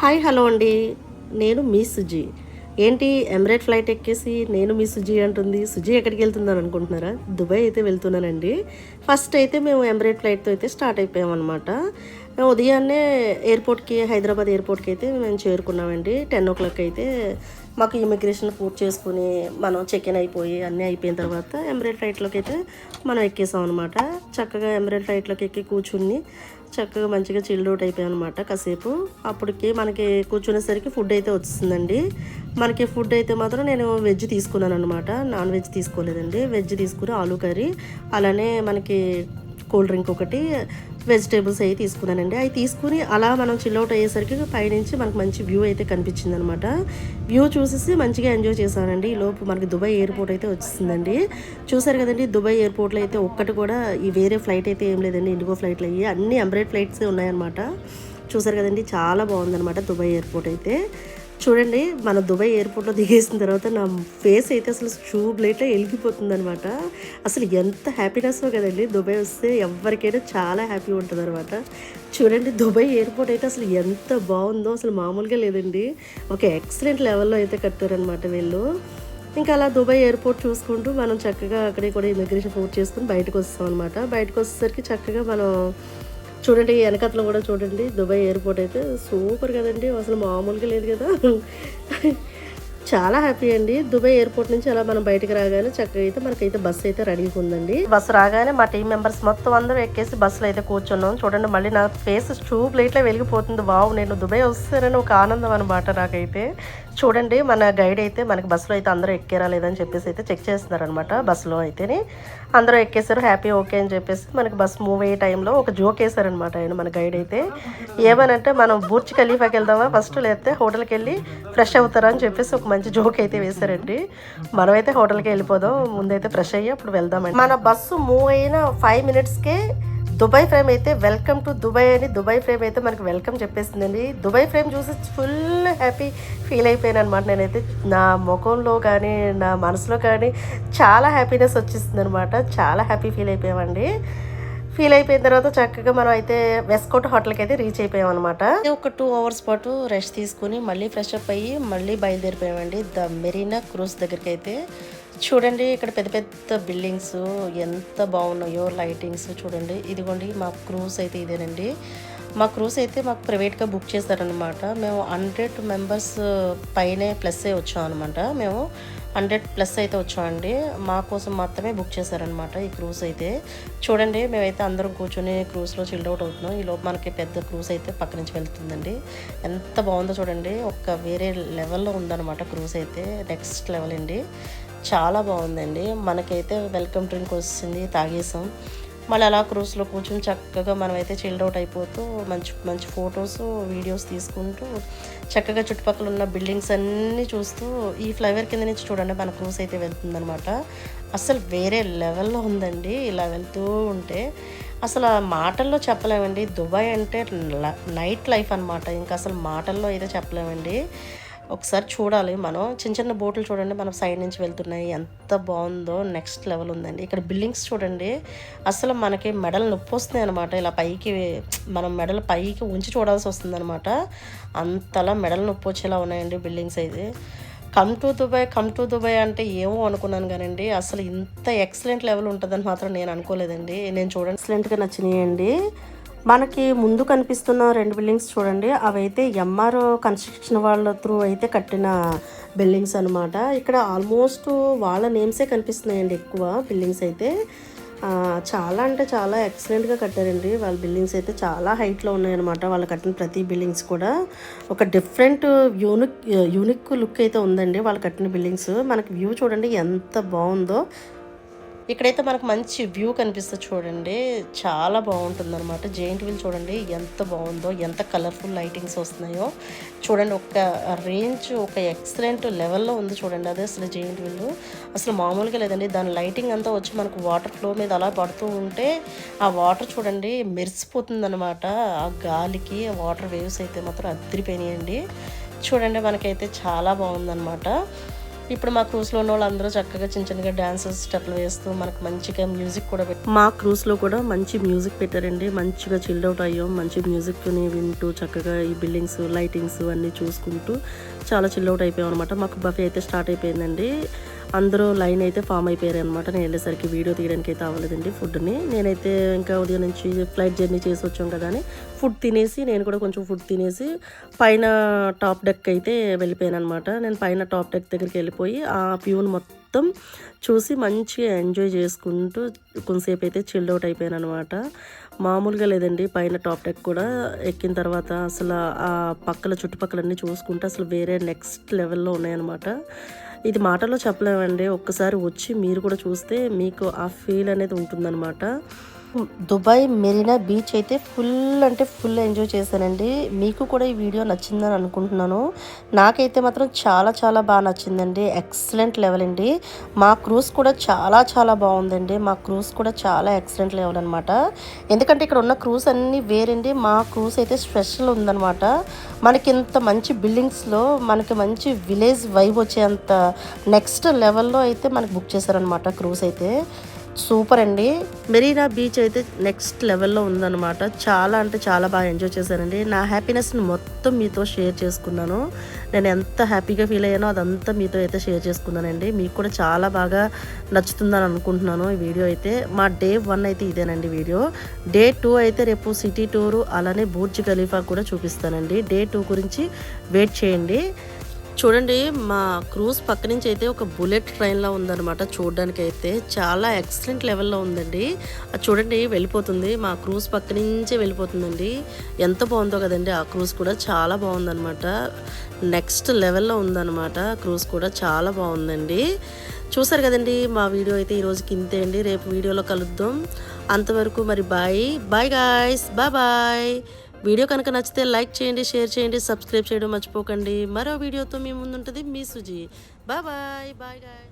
Hi hello అండి. నేను మీ సుజీ. ఏంటి ఎమిరేట్ ఫ్లైట్ ఎక్కేసి నేను మీ సుజీ అంటుంది. సుజీ ఎక్కడికి వెళ్తుందని అనుకుంటున్నారా? దుబాయ్ అయితే వెళ్తున్నానండి. ఫస్ట్ అయితే మేము ఎమిరేట్ ఫ్లైట్తో అయితే స్టార్ట్ అయిపోయామన్నమాట. అనమాట ఉదయాన్నే ఎయిర్పోర్ట్కి హైదరాబాద్ ఎయిర్పోర్ట్కి అయితే మేము చేరుకున్నామండి. టెన్ ఓ క్లాక్ అయితే మాకు ఇమిగ్రేషన్ పూర్తి చేసుకుని మనం చెక్ ఇన్ అయిపోయి అన్నీ అయిపోయిన తర్వాత ఎమిరేట్ ఫ్లైట్లోకి అయితే మనం ఎక్కేసాం అనమాట చక్కగా ఎమిరేట్ ఫ్లైట్లోకి ఎక్కి కూర్చుని చక్కగా మంచిగా చిల్డ్ అవుట్ అయిపోయాం అనమాట కాసేపు. అప్పటికి మనకి కూర్చునేసరికి ఫుడ్ అయితే వచ్చిందండి మనకి ఫుడ్ అయితే మాత్రం నేను వెజ్ తీసుకున్నాను అనమాట నాన్ వెజ్ తీసుకోలేదండి. వెజ్ తీసుకుని ఆలూ కర్రీ అలానే మనకి కూల్ డ్రింక్ ఒకటి వెజిటేబుల్స్ అవి తీసుకున్నానండి. అవి తీసుకుని అలా మనం చిల్అవుట్ అయ్యేసరికి పైనుంచి మనకు మంచి వ్యూ అయితే కనిపించింది అనమాట వ్యూ చూసేసి మంచిగా ఎంజాయ్ చేశానండి. ఈ లోపు మనకి దుబాయ్ ఎయిర్పోర్ట్ అయితే వచ్చిందండి చూసారు కదండి దుబాయ్ ఎయిర్పోర్ట్లో అయితే ఒక్కటి కూడా ఈ వేరే ఫ్లైట్ అయితే ఏం లేదండి. ఇండిగో ఫ్లైట్లు అయ్యి అన్ని ఎంబ్రాయిడ్ ఫ్లైట్స్ ఉన్నాయన్నమాట. చూసారు కదండి చాలా బాగుందన్నమాట దుబాయ్ ఎయిర్పోర్ట్ అయితే. చూడండి మన దుబాయ్ ఎయిర్పోర్ట్లో దిగేసిన తర్వాత నా ఫేస్ అయితే అసలు ట్యూబ్ లైట్లో వెలిగిపోతుంది అనమాట అసలు ఎంత హ్యాపీనెస్ కదండి దుబాయ్ వస్తే ఎవరికైనా చాలా హ్యాపీ ఉంటుంది అనమాట చూడండి దుబాయ్ ఎయిర్పోర్ట్ అయితే అసలు ఎంత బాగుందో అసలు మామూలుగా లేదండి. ఒక ఎక్సలెంట్ లెవెల్లో అయితే కట్టారనమాట వీళ్ళు. ఇంకా అలా దుబాయ్ ఎయిర్పోర్ట్ చూసుకుంటూ మనం చక్కగా అక్కడే కూడా ఇమిగ్రేషన్ పూర్తి చేసుకుని బయటకు వస్తాం అనమాట బయటకు వచ్చేసరికి చక్కగా మనం చూడండి వెనకట్లో కూడా చూడండి. దుబాయ్ ఎయిర్పోర్ట్ అయితే సూపర్ కదండి. అసలు మామూలుగా లేదు కదా. చాలా హ్యాపీ అండి. దుబాయ్ ఎయిర్పోర్ట్ నుంచి అలా మనం బయటకు రాగానే చక్కగా అయితే మనకైతే బస్సు అయితే రెడీగా ఉందండి. బస్సు రాగానే మా టీం మెంబర్స్ మొత్తం అందరూ ఎక్కేసి బస్సులో అయితే కూర్చున్నాం. చూడండి మళ్ళీ నా ఫేస్ ట్యూబ్ లైట్లో వెలిగిపోతుంది. వావ్ నేను దుబాయ్ వస్తానని ఒక ఆనందం అనమాట నాకైతే. చూడండి మన గైడ్ అయితే మనకి బస్సులో అయితే అందరూ ఎక్కేరా లేదని చెప్పేసి అయితే చెక్ చేస్తున్నారనమాట బస్సులో అయితేనే. అందరూ ఎక్కేసారు హ్యాపీ ఓకే అని చెప్పేసి మనకి బస్ మూవ్ అయ్యే టైంలో ఒక జోక్ వేసారనమాట ఆయన మన గైడ్ అయితే. ఏమనంటే మనం బూర్చ్ ఖలీఫాకి వెళ్దామా? ఫస్ట్ లేకపోతే హోటల్కి వెళ్ళి ఫ్రెష్ అవుతారా అని చెప్పేసి ఒక మంచి జోక్ అయితే వేశారండి. మనమైతే హోటల్కి వెళ్ళిపోదాం ముందైతే ఫ్రెష్ అయ్యి అప్పుడు వెళ్దామండి. మన బస్సు మూవ్ అయిన ఫైవ్ మినిట్స్కే దుబాయ్ ఫ్రేమ్ అయితే వెల్కమ్ టు దుబాయ్ అని దుబాయ్ ఫ్రేమ్ అయితే మనకి వెల్కమ్ చెప్పేసిందండి. దుబాయ్ ఫ్రేమ్ చూసి ఫుల్ హ్యాపీ ఫీల్ అయిపోయాను అనమాట నేనైతే. నా ముఖంలో కానీ నా మనసులో కానీ చాలా హ్యాపీనెస్ వచ్చేసింది అనమాట చాలా హ్యాపీ ఫీల్ అయిపోయామండి. ఫీల్ అయిపోయిన తర్వాత చక్కగా మనం అయితే వెస్కోట్ హోటల్కి అయితే రీచ్ అయిపోయాం అనమాట ఒక టూ అవర్స్ పాటు రెస్ట్ తీసుకుని మళ్ళీ ఫ్రెష్ అప్ అయ్యి మళ్ళీ బయలుదేరిపోయామండి. ద మెరీనా క్రూజ్ దగ్గరికి అయితే చూడండి ఇక్కడ పెద్ద పెద్ద బిల్డింగ్స్ ఎంత బాగున్నాయో లైటింగ్స్ చూడండి. ఇదిగోండి మా క్రూజ్ అయితే ఇదేనండి. మా క్రూజ్ అయితే మాకు ప్రైవేట్గా బుక్ చేశారనమాట మేము హండ్రెడ్ మెంబర్స్ పైనే ప్లస్ వచ్చాం అనమాట మేము హండ్రెడ్ ప్లస్ అయితే వచ్చామండి. మా కోసం మాత్రమే బుక్ చేశారనమాట ఈ క్రూజ్ అయితే. చూడండి మేమైతే అందరం కూర్చొని క్రూజ్లో చిల్డ్ అవుట్ అవుతున్నాం. ఈ లోపు మనకి పెద్ద క్రూజ్ అయితే పక్క నుంచి వెళ్తుందండి. ఎంత బాగుందో చూడండి ఒక వేరే లెవెల్లో ఉందన్నమాట క్రూజ్ అయితే. నెక్స్ట్ లెవెల్ అండి. చాలా బాగుందండి. మనకైతే వెల్కమ్ డ్రింక్ వస్తుంది తాగేసాం. మళ్ళీ అలా క్రూస్లో కూర్చొని చక్కగా మనమైతే చిల్డ్ అవుట్ అయిపోతూ మంచి మంచి ఫొటోస్ వీడియోస్ తీసుకుంటూ చక్కగా చుట్టుపక్కల ఉన్న బిల్డింగ్స్ అన్నీ చూస్తూ ఈ ఫ్లైవర్ కింద నుంచి చూడండి మన క్రూస్ అయితే వెళ్తుందనమాట అసలు వేరే లెవెల్లో ఉందండి ఇలా వెళ్తూ ఉంటే. అసలు ఆ మాటల్లో చెప్పలేమండి. దుబాయ్ అంటే నైట్ లైఫ్ అనమాట ఇంకా అసలు మాటల్లో అయితే చెప్పలేమండి. ఒకసారి చూడాలి మనం. చిన్న చిన్న బోట్లు చూడండి మనం సైడ్ నుంచి వెళ్తున్నాయి. ఎంత బాగుందో నెక్స్ట్ లెవెల్ ఉందండి. ఇక్కడ బిల్డింగ్స్ చూడండి అసలు మనకి మెడలు నొప్పి వస్తున్నాయి అనమాట ఇలా పైకి మనం మెడలు పైకి ఉంచి చూడాల్సి వస్తుంది అనమాట అంతలా మెడలు నొప్పి వచ్చేలా ఉన్నాయండి బిల్డింగ్స్ అయితే. Come to Dubai come to Dubai అంటే ఏమో అనుకున్నాను కానండి. అసలు ఇంత ఎక్సలెంట్ లెవెల్ ఉంటుందని మాత్రం నేను అనుకోలేదండి. నేను చూడండి ఎక్సలెంట్గా నచ్చినాయండి. మనకి ముందు కనిపిస్తున్న రెండు బిల్డింగ్స్ చూడండి. అవైతే ఎంఆర్ కన్స్ట్రక్షన్ వాళ్ళ త్రూ అయితే కట్టిన బిల్డింగ్స్ అనమాట ఇక్కడ ఆల్మోస్ట్ వాళ్ళ నేమ్సే కనిపిస్తున్నాయండి ఎక్కువ బిల్డింగ్స్ అయితే. చాలా అంటే చాలా ఎక్సలెంట్గా కట్టారండి. వాళ్ళ బిల్డింగ్స్ అయితే చాలా హైట్లో ఉన్నాయన్నమాట. వాళ్ళు కట్టిన ప్రతి బిల్డింగ్స్ కూడా. ఒక డిఫరెంట్ యూనిక్ యూనిక్ లుక్ అయితే ఉందండి వాళ్ళు కట్టిన బిల్డింగ్స్. మనకి వ్యూ చూడండి ఎంత బాగుందో. ఇక్కడైతే మనకు మంచి వ్యూ కనిపిస్తుంది చూడండి చాలా బాగుంటుంది అనమాట జెయింట్ వీల్ చూడండి ఎంత బాగుందో ఎంత కలర్ఫుల్ లైటింగ్స్ వస్తున్నాయో. చూడండి ఒక రేంజ్ ఒక ఎక్సలెంట్ లెవెల్లో ఉంది చూడండి అదే అసలు జెయింట్ వీల్. అసలు మామూలుగా లేదండి దాని లైటింగ్ అంతా వచ్చి మనకు వాటర్ ఫ్లో మీద అలా పడుతూ ఉంటే ఆ వాటర్ చూడండి మెరిసిపోతుంది అనమాట ఆ గాలికి వాటర్ వేవ్స్ అయితే మాత్రం అద్దరిపోయినాయండి. చూడండి మనకైతే చాలా బాగుందన్నమాట. ఇప్పుడు మా క్రూస్లో ఉన్న వాళ్ళందరూ చక్కగా చిన్న చిన్నగా డాన్సెస్ స్టెప్లు వేస్తూ మనకు మంచిగా మ్యూజిక్ కూడా పెట్టి మా క్రూస్లో కూడా మంచి మ్యూజిక్ పెట్టారండి. మంచిగా చిల్డ్ అవుట్ అయ్యాం. మంచి మ్యూజిక్ని వింటూ చక్కగా ఈ బిల్డింగ్స్ లైటింగ్స్ అన్నీ చూసుకుంటూ చాలా చిల్ అవుట్ అయిపోయాం అనమాట మాకు బఫే అయితే స్టార్ట్ అయిపోయిందండి. అందరూ లైన్ అయితే ఫామ్ అయిపోయారు అనమాట నేను వెళ్ళేసరికి వీడియో తీయడానికి అయితే అవ్వలేదండి ఫుడ్ని నేనైతే ఇంకా ఉదయం నుంచి ఫ్లైట్ జర్నీ చేసి వచ్చాం కదా అని ఫుడ్ తినేసి నేను కూడా కొంచెం ఫుడ్ తినేసి పైన టాప్ డెక్ అయితే వెళ్ళిపోయాను అనమాట నేను పైన టాప్ డెక్ దగ్గరికి వెళ్ళిపోయి ఆ వ్యూను మొత్తం చూసి మంచిగా ఎంజాయ్ చేసుకుంటూ కొంతసేపు అయితే చిల్డ్ అవుట్ అయిపోయాను అనమాట మామూలుగా లేదండి పైన టాప్ డెక్ కూడా ఎక్కిన తర్వాత అసలు ఆ పక్కల చుట్టుపక్కలన్నీ చూసుకుంటే అసలు వేరే నెక్స్ట్ లెవెల్లో ఉన్నాయన్నమాట. ఇది మాటలో చెప్పలేమండి ఒక్కసారి వచ్చి మీరు కూడా చూస్తే మీకు ఆ ఫీల్ అనేది ఉంటుందన్నమాట. దుబాయ్ మెరీనా బీచ్ అయితే ఫుల్ అంటే ఫుల్ ఎంజాయ్ చేశానండి. మీకు కూడా ఈ వీడియో నచ్చిందని అనుకుంటున్నాను. నాకైతే మాత్రం చాలా చాలా బాగా నచ్చిందండి. ఎక్సలెంట్ లెవెల్ అండి. మా క్రూజ్ కూడా చాలా చాలా బాగుందండి. మా క్రూజ్ కూడా చాలా ఎక్సలెంట్ లెవెల్ అనమాట ఎందుకంటే ఇక్కడ ఉన్న క్రూజ్ అన్నీ వేరండి. మా క్రూజ్ అయితే స్పెషల్ ఉందన్నమాట. మనకి ఇంత మంచి బిల్డింగ్స్లో మనకి మంచి విలేజ్ వైబ్ వచ్చేంత నెక్స్ట్ లెవెల్లో అయితే మనకి బుక్ చేశారనమాట క్రూజ్ అయితే. సూపర్ అండి. మెరీనా బీచ్ అయితే నెక్స్ట్ లెవెల్లో ఉందన్నమాట. చాలా అంటే చాలా బాగా ఎంజాయ్ చేశానండి. నా హ్యాపీనెస్ని మొత్తం మీతో షేర్ చేసుకున్నాను. నేను ఎంత హ్యాపీగా ఫీల్ అయ్యానో అదంతా మీతో అయితే షేర్ చేసుకున్నానండి. మీకు కూడా చాలా బాగా నచ్చుతుందని అనుకుంటున్నాను ఈ వీడియో అయితే. మా డే వన్ అయితే ఇదేనండి వీడియో. డే టూ అయితే రేపు సిటీ టూరు అలానే బూర్జ్ ఖలీఫా కూడా చూపిస్తానండి. డే టూ గురించి వెయిట్ చేయండి. చూడండి మా క్రూజ్ పక్క నుంచి అయితే ఒక బుల్లెట్ ట్రైన్లా ఉందన్నమాట చూడడానికి అయితే చాలా ఎక్సలెంట్ లెవెల్లో ఉందండి. అది చూడండి వెళ్ళిపోతుంది. మా క్రూజ్ పక్క నుంచే వెళ్ళిపోతుందండి. ఎంత బాగుందో కదండి ఆ క్రూజ్ కూడా చాలా బాగుందన్నమాట. నెక్స్ట్ లెవెల్లో ఉందన్నమాట క్రూజ్ కూడా చాలా బాగుందండి. చూసారు కదండి మా వీడియో అయితే ఈరోజుకి ఇంతే అండి. రేపు వీడియోలో కలుద్దాం. అంతవరకు మరి bye bye guys bye bye. Video కనుక నచ్చితే లైక్ చేయండి షేర్ చేయండి సబ్స్క్రైబ్ చేయడం మర్చిపోకండి. మరో వీడియోతో మీ ముందుంటుంది మీ Suji. Bye bye bye guys